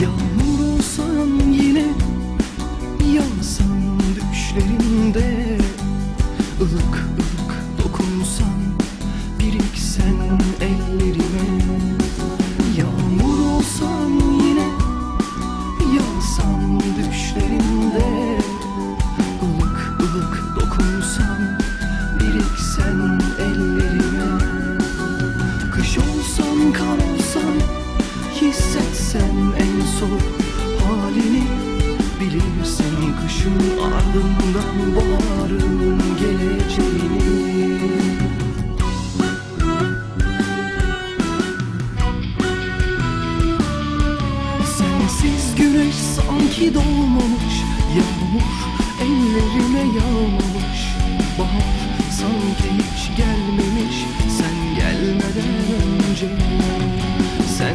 Yağmur olsam yine Yansam düşlerimde ılık ılık dokunsan Hissetsen en soğuk halini Bilirsin. Kışın ardından baharın geleceğini. Sensiz güneş sanki doğmamış. Yağmur ellerime yağmamış. Bahar sanki hiç gelmemiş. Sen gelmeden önce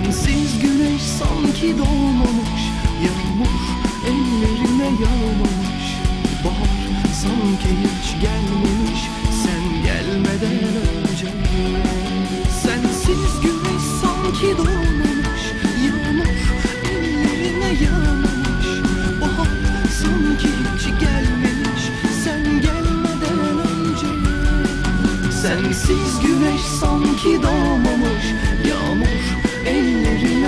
Sensiz güneş sanki doğmamış Yağmur ellerime yağmamış. Bahar sanki hiç gelmemiş Sen gelmeden önce. Sensiz güneş sanki doğmamış Yağmur ellerime yağmamış. Bahar sanki hiç gelmemiş Sen gelmeden önce. Sensiz güneş sanki doğmamış Yağmur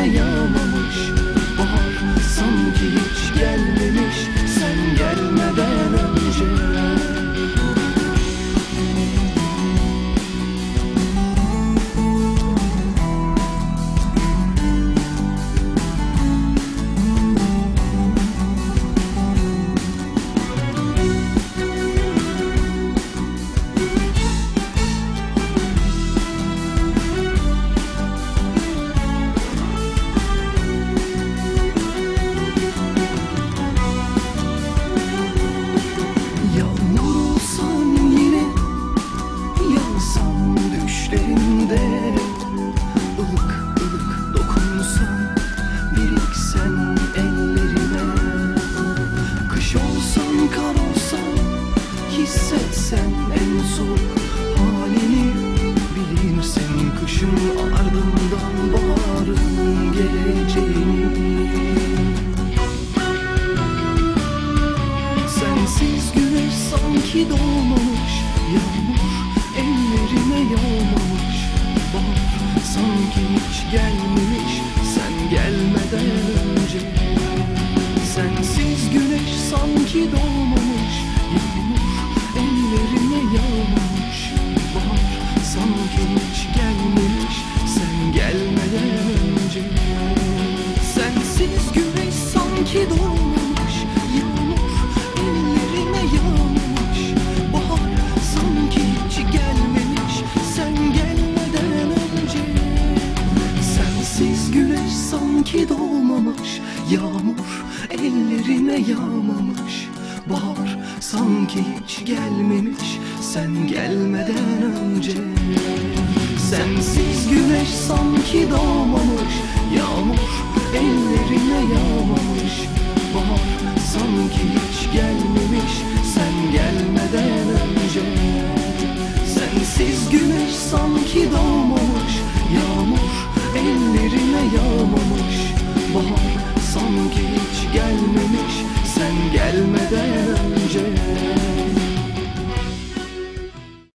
ellerime Hissetsen en soğuk halini Bilirsin. Kışın ardından baharın geleceğini. Sensiz güneş sanki doğmamış Yağmur ellerime yağmamış. Bahar sanki hiç gelmemiş hiç gelmemiş Sen gelmeden önce. Sensiz güneş sanki doğmamış Yağmur ellerime yağmamış Bahar sanki hiç gelmemiş. Sen gelmeden önce. Sensiz güneş sanki doğmamış Yağmur ellerime yağmamış. Bahar sanki hiç gelmemiş Sen gelmeden önce Sensiz güneş sanki doğmamış Yağmur ellerine yağmamış. Bahar sanki hiç gelmemiş Sen gelmeden önce. Sensiz güneş sanki doğmamış Yağmur ellerine yağmamış. Bahar sanki hiç gelmemiş Sen gelmeden